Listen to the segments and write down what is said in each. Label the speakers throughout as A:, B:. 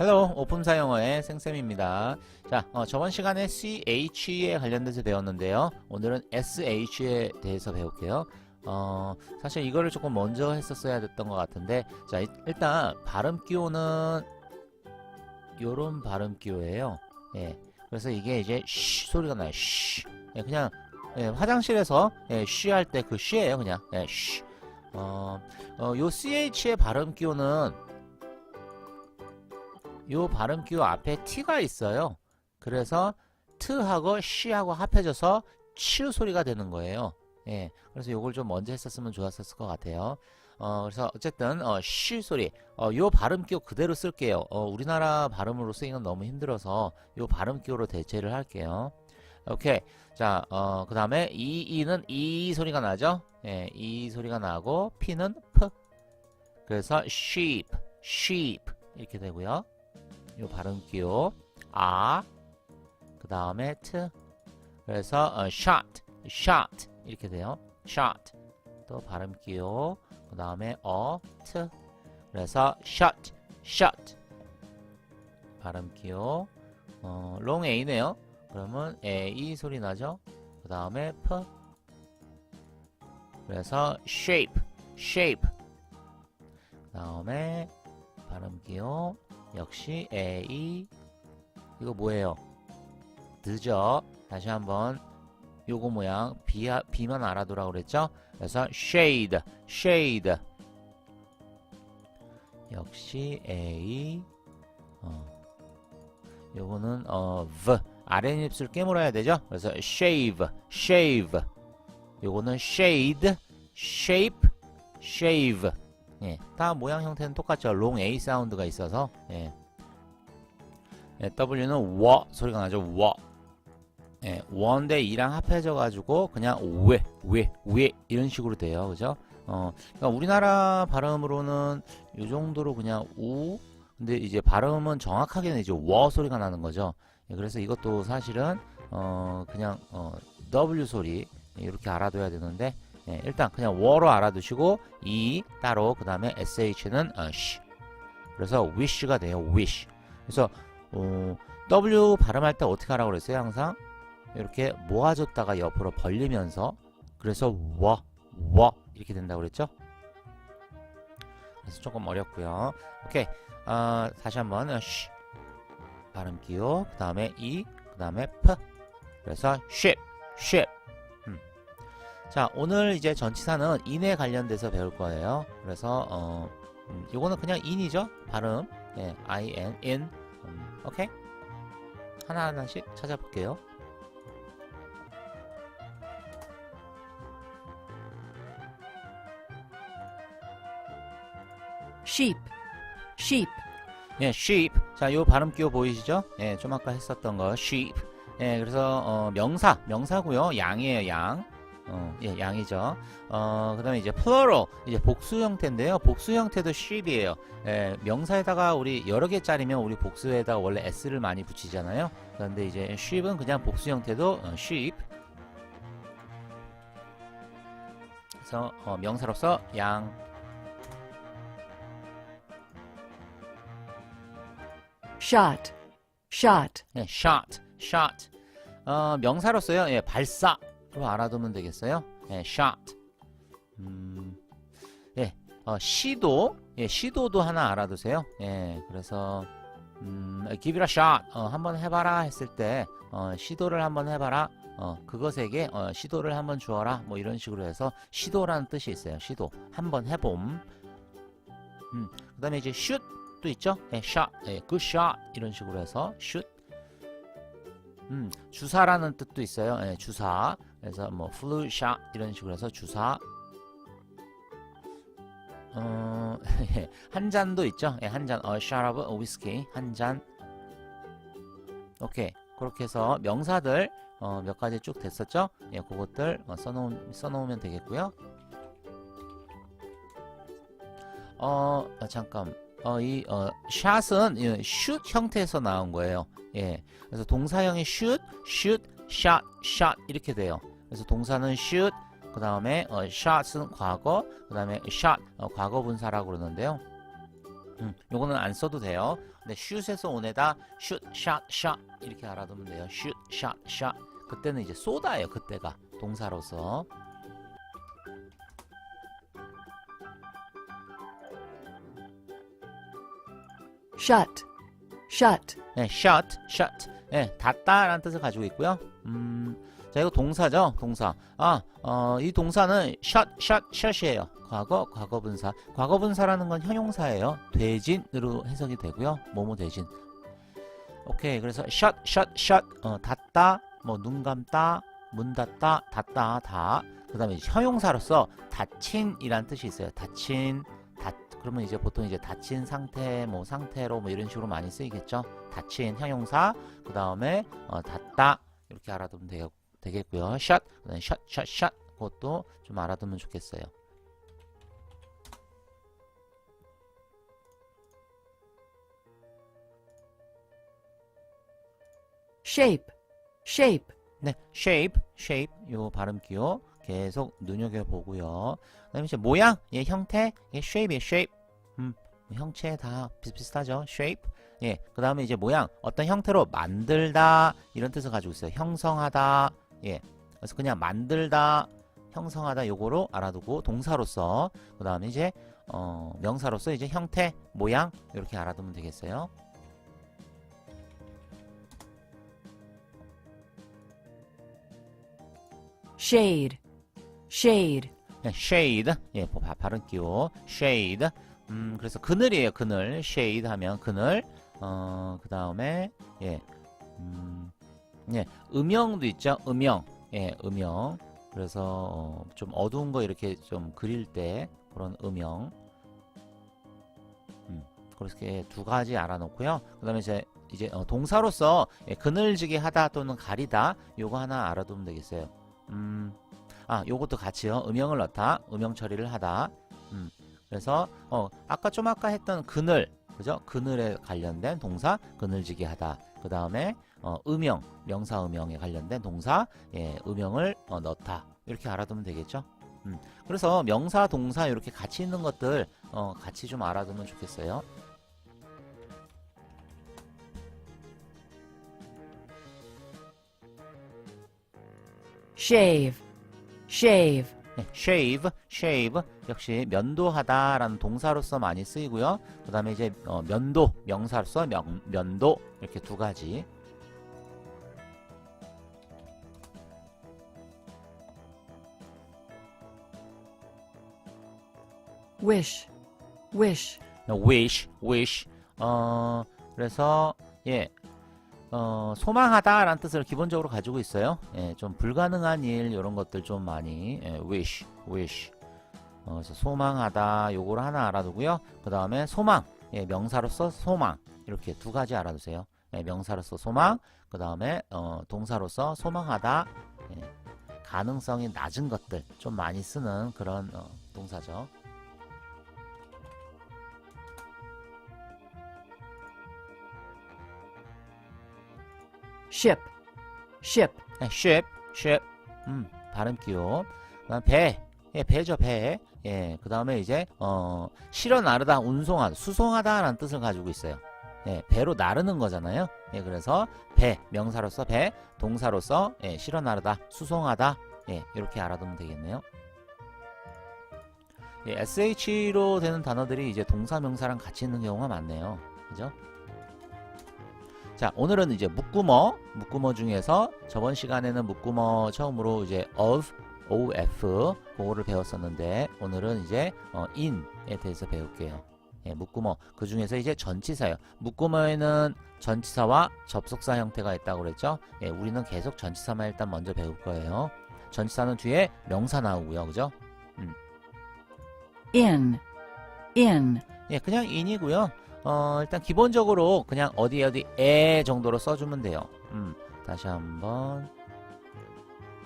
A: 헬로 오픈사 영어의 생쌤입니다. 자, 어, 저번 시간에 CH에 관련돼서 배웠는데요. 오늘은 SH에 대해서 배울게요. 어, 사실 이거를 조금 먼저 했었어야 됐던 것 같은데, 자, 일- 일단 발음 기호는 요런 발음 기호예요. 예. 그래서 이게 이제 쉬 소리가 나요. 쉬. 예, 그냥 예, 화장실에서 예, 쉬할 때 그 쉬예요, 그냥. 예, 쉬. 어, 어, 요 CH의 발음 기호는 요 발음 기호 앞에 t가 있어요. 그래서 트하고 쉬하고 합해져서 치 소리가 되는 거예요. 예. 그래서 요걸 좀 먼저 했었으면 좋았었을 것 같아요. 어, 그래서 어쨌든 어, 쉬 소리. 어, 요 발음 기호 그대로 쓸게요. 어, 우리나라 발음으로 쓰기는 너무 힘들어서 요 발음 기호로 대체를 할게요. 오케이. 자, 어, 그 다음에 이, 이는 이 소리가 나죠? 예, 이 소리가 나고, p는 p. 그래서 sheep, sheep. 이렇게 되고요. 요 발음 기호. 아. 그 다음에 t. 그래서 어, shot, shot. 이렇게 돼요. shot. 또 발음 기호. 그 다음에 어, t. 그래서 shot, shot. 발음 기호. 어, long a네요. 그러면 A 소리 나죠? 그 다음에 P 그래서 shape, shape 그 다음에 발음 기호 역시 A 이거 뭐예요? 늦어 다시 한번 요거 모양 B, B만 알아두라 그랬죠? 그래서 shade, shade 역시 A 어. 요거는 어 V 아랫 입술 깨물어야 되죠? 그래서 shave, shave. 요거는 shade, shape, shave. 예, 다 모양 형태는 똑같죠. long a 사운드가 있어서 예. 예, W는 워 소리가 나죠. 워. 예, 원대 이랑 합해져 가지고 그냥 왜, 왜, 왜 이런 식으로 돼요. 그죠? 어, 그러니까 우리나라 발음으로는 요 정도로 그냥 우 근데 이제 발음은 정확하게는 이제 워 소리가 나는 거죠. 예, 그래서 이것도 사실은 어 그냥 어 W 소리 이렇게 알아둬야 되는데 예, 일단 그냥 워로 알아두시고 이 따로 그 다음에 SH는 어, 쉬 그래서 wish가 돼요 wish. 그래서 어, W 발음할 때 어떻게 하라고 그랬어요 항상? 이렇게 모아줬다가 옆으로 벌리면서 그래서 워, 워 이렇게 된다고 그랬죠? 그래서 조금 어렵고요. 오케이. 어, 다시 한번 어, 쉬 발음 기호, 그 다음에 이, 그 다음에 p. 그래서 ship, ship. 음. 자, 오늘 이제 전치사는 in에 관련돼서 배울 거예요. 그래서 어, 음, 요거는 그냥 in이죠. 발음. 예, in, in. 음, 오케이. 하나하나씩 찾아볼게요.
B: sheep, sheep,
A: 예, sheep. 자, 요 발음 기호 보이시죠? 예, 좀 아까 했었던 거, sheep. 예, 그래서 어, 명사, 명사고요. 양이에요, 양. 어, 예, 양이죠. 어, 그 다음에 이제 plural, 이제 복수 형태인데요. 복수 형태도 sheep이에요. 예, 명사에다가 우리 여러 개 짜리면 우리 복수에다가 원래 s를 많이 붙이잖아요. 그런데 이제 sheep은 그냥 복수 형태도 어, sheep. 그래서 어, 명사로서 양.
B: shot, shot,
A: 네, shot, shot. 어, 명사로서요. 예, 발사 로 알아두면 되겠어요. 예, shot. 음, 예, 어, 시도, 예, 시도도 하나 알아두세요. 예, 그래서 음, give it a shot. 어, 한번 해봐라 했을 때 어, 시도를 한번 해봐라. 어, 그것에게 어, 시도를 한번 주어라. 뭐 이런 식으로 해서 시도라는 뜻이 있어요. 시도. 한번 해봄. 음, 그 다음에 이제 shoot 또 있죠? 예, shot, 예, good shot 이런 식으로 해서 shoot. 음, 주사라는 뜻도 있어요. 예, 주사. 그래서 뭐 flu 이런 식으로 해서 주사. 어, 한 잔도 있죠. 예, 한 잔. 어, shot of whiskey. 한 잔. 오케이. 그렇게 해서 명사들 어, 몇 가지 쭉 됐었죠? 예, 그것들 어, 써놓, 써놓으면 되겠고요. 어, 아, 잠깐. 어, 이, 어, 샷은 이슛 형태에서 나온 거예요. 예. 그래서 동사형이 shoot, shoot, shot, shot 이렇게 돼요. 그래서 동사는 shoot, 그 다음에 어, shot은 과거, 그 다음에 shot 어, 과거 분사라고 그러는데요. 음, 요거는 안 써도 돼요. 근데 슛에서 온에다 슛, 샷, 샷 이렇게 알아두면 돼요. 슛, 샷, 샷. 그때는 이제 쏘다예요. 그때가 동사로서.
B: shut, shut,
A: 네, shut, shut. 네, 닫다라는 뜻을 가지고 있고요. 음, 자 이거 동사죠, 동사. 아, 어, 이 동사는 shut, shut, shut이에요. 과거, 과거분사. 과거분사라는 건 형용사예요. 되진으로 해석이 되고요. 뭐뭐 되진. 오케이, 그래서 shut, shut, shut. 어, 닫다, 뭐 눈 감다, 문 닫다, 닫다, 다. 그 다음에 이제 형용사로서 닫힌이란 뜻이 있어요. 닫힌, 닫. 그러면 이제 보통 이제 닫힌 상태, 뭐 상태로 뭐 이런 식으로 많이 쓰이겠죠. 닫힌 형용사, 그 다음에 어, 닫다 이렇게 알아두면 되, 되겠고요. shut, 그다음에 shut, shut, shut 그것도 좀 알아두면 좋겠어요.
B: shape, shape,
A: 네, shape, shape 요 발음 기호 계속 눈여겨 보고요. 그 다음에 이제 모양, 예, 형태, 예, shape이에요, shape. 음, 형체 다 비슷비슷하죠. shape. 예, 그 다음에 이제 모양, 어떤 형태로 만들다 이런 뜻을 가지고 있어요. 형성하다. 예. 그래서 그냥 만들다, 형성하다 요거로 알아두고 동사로서 그 다음에 이제 어, 명사로서 이제 형태, 모양 이렇게 알아두면 되겠어요.
B: shade, shade,
A: 네, shade. 예, 바- 발음 기호. shade. 음, 그래서 그늘이에요, 그늘. shade 하면 그늘. 어, 그 다음에, 예, 음, 예, 음영도 있죠, 음영. 예, 음영. 그래서, 어, 좀 어두운 거 이렇게 좀 그릴 때, 그런 음영. 음, 그렇게 두 가지 알아놓고요. 그 다음에 이제, 이제, 어, 동사로서, 예, 그늘지게 하다 또는 가리다. 요거 하나 알아두면 되겠어요. 음, 아, 요것도 같이요. 음영을 넣다. 음영 처리를 하다. 음. 그래서 어, 아까 좀 아까 했던 그늘. 그죠? 그늘에 관련된 동사 그늘지게 하다. 그 다음에 어, 음영, 명사 음영에 관련된 동사 예, 음영을 어, 넣다. 이렇게 알아두면 되겠죠? 음. 그래서 명사 동사 이렇게 같이 있는 것들 어, 같이 좀 알아두면 좋겠어요.
B: shave, shave,
A: 네, shave, shave 역시 면도하다라는 동사로서 많이 쓰이고요. 그 다음에 이제 어, 면도 명사로서 면, 면도 이렇게 두 가지.
B: wish, wish,
A: wish, wish. 어 그래서 예. 어, 소망하다라는 뜻을 기본적으로 가지고 있어요. 예, 좀 불가능한 일 이런 것들 좀 많이 예, wish, wish. 어, 그래서 소망하다 요거를 하나 알아두고요. 그 다음에 소망, 예, 명사로서 소망 이렇게 두 가지 알아두세요. 예, 명사로서 소망, 그 다음에 어, 동사로서 소망하다, 예, 가능성이 낮은 것들 좀 많이 쓰는 그런 어, 동사죠.
B: Ship, ship,
A: 네, ship, ship. 음, 발음 기호. 배. 예, 배죠, 배. 예, 그 다음에 이제 어, 실어 나르다, 운송하다, 수송하다 라는 뜻을 가지고 있어요. 예, 배로 나르는 거잖아요. 예, 그래서 배, 명사로서 배, 동사로서 예, 실어 나르다, 수송하다. 예, 이렇게 알아두면 되겠네요. 예, sh로 되는 단어들이 이제 동사, 명사랑 같이 있는 경우가 많네요. 그죠? 자, 오늘은 이제 묶구머, 묶구머 중에서 저번 시간에는 묶구머 처음으로 이제 of, of 그거를 배웠었는데 오늘은 이제 어, in에 대해서 배울게요. 예, 묶구머 그 중에서 이제 전치사요. 묶구머에는 전치사와 접속사 형태가 있다고 그랬죠. 예, 우리는 계속 전치사만 일단 먼저 배울 거예요. 전치사는 뒤에 명사 나오고요, 그죠?
B: in, in,
A: 예, 그냥 in이고요. 어, 일단 기본적으로 그냥 어디 어디 에 정도로 써주면 돼요. 음, 다시 한번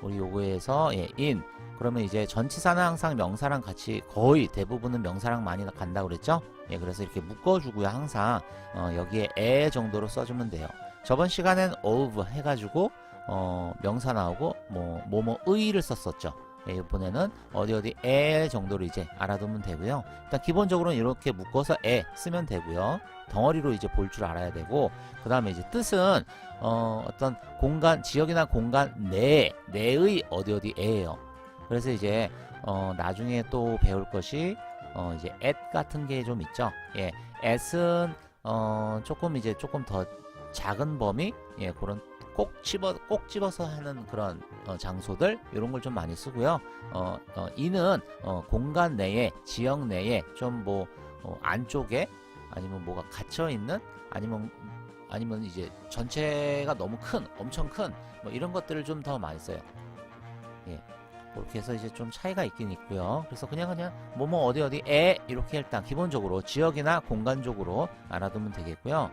A: 우리 요거에서 예, in 그러면 이제 전치사는 항상 명사랑 같이 거의 대부분은 명사랑 많이 간다고 그랬죠? 예, 그래서 이렇게 묶어주고요. 항상 어, 여기에 에 정도로 써주면 돼요. 저번 시간엔 of 해가지고 어, 명사 나오고 뭐 뭐뭐 의를 썼었죠. 예, 이번에는 어디 어디 에 정도로 이제 알아두면 되고요. 일단 기본적으로는 이렇게 묶어서 에 쓰면 되고요. 덩어리로 이제 볼 줄 알아야 되고 그 다음에 이제 뜻은 어, 어떤 공간 지역이나 공간 내 내의 어디 어디 에예요. 그래서 이제 어, 나중에 또 배울 것이 어, 이제 at 같은 게 좀 있죠. 예, at은 어, 조금 이제 조금 더 작은 범위 예, 그런 꼭 집어 꼭 집어서 하는 그런 어, 장소들 이런 걸 좀 많이 쓰고요. 어, 어, 이는 어, 공간 내에 지역 내에 좀뭐 어, 안쪽에 아니면 뭐가 갇혀 있는 아니면 아니면 이제 전체가 너무 큰 엄청 큰 뭐 이런 것들을 좀 더 많이 써요. 예. 그렇게 해서 이제 좀 차이가 있긴 있고요. 그래서 그냥 그냥 뭐뭐 어디 어디 에 이렇게 일단 기본적으로 지역이나 공간적으로 알아두면 되겠고요.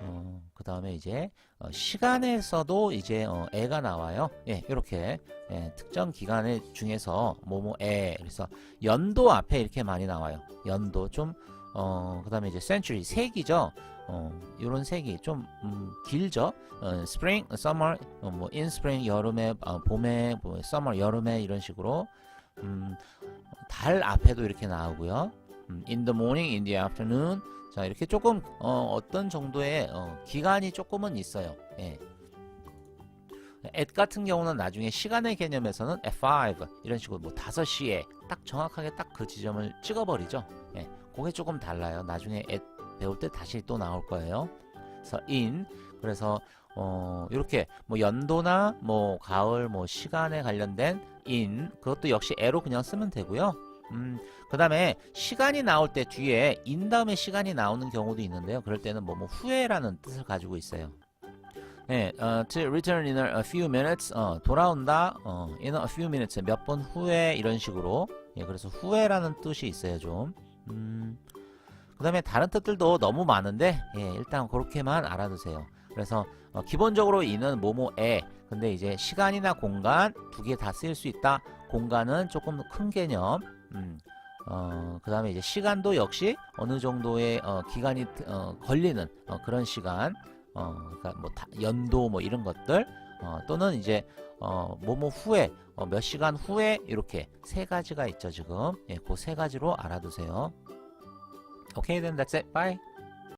A: 어, 그 다음에 이제 어, 시간에서도 이제 어, 에가 나와요. 예, 이렇게 예, 특정 기간에 중에서 뭐뭐 에 그래서 연도 앞에 이렇게 많이 나와요. 연도 좀 어, 그 다음에 이제 century 세기죠. 어, 요런 색이 좀 음, 길죠. 어, spring, summer, 어, 뭐 in spring 여름에, 어, 봄에, 뭐 summer 여름에 이런 식으로 음, 달 앞에도 이렇게 나오고요. 음, in the morning, in the afternoon. 자 이렇게 조금 어, 어떤 정도의 어, 기간이 조금은 있어요. 예. at 같은 경우는 나중에 시간의 개념에서는 at 5 이런 식으로 뭐 5시에 딱 정확하게 딱 그 지점을 찍어버리죠. 예. 그게 조금 달라요. 나중에 at 배울 때 다시 또 나올 거예요. 그래서 in 그래서 어 이렇게 뭐 연도나 뭐 가을 뭐 시간에 관련된 in 그것도 역시 에로 그냥 쓰면 되고요. 음 그 다음에 시간이 나올 때 뒤에 in 다음에 시간이 나오는 경우도 있는데요. 그럴 때는 뭐뭐 후에라는 뜻을 가지고 있어요. 네, 어, to return in a few minutes, 어, 돌아온다, 어, in a few minutes, 몇 분 후에 이런 식으로, 예, 그래서 후에라는 뜻이 있어요, 좀. 음, 그 다음에 다른 뜻들도 너무 많은데 예, 일단 그렇게만 알아두세요. 그래서 어, 기본적으로 이는 뭐뭐에 근데 이제 시간이나 공간 두 개 다 쓰일 수 있다. 공간은 조금 큰 개념. 음, 어, 그 다음에 이제 시간도 역시 어느 정도의 어, 기간이 어, 걸리는 어, 그런 시간. 어, 그러니까 뭐 다- 연도 뭐 이런 것들 어, 또는 이제 어, 뭐뭐 후에 어, 몇 시간 후에 이렇게 세 가지가 있죠 지금. 예, 그 세 가지로 알아두세요. Okay, then that's it. Bye.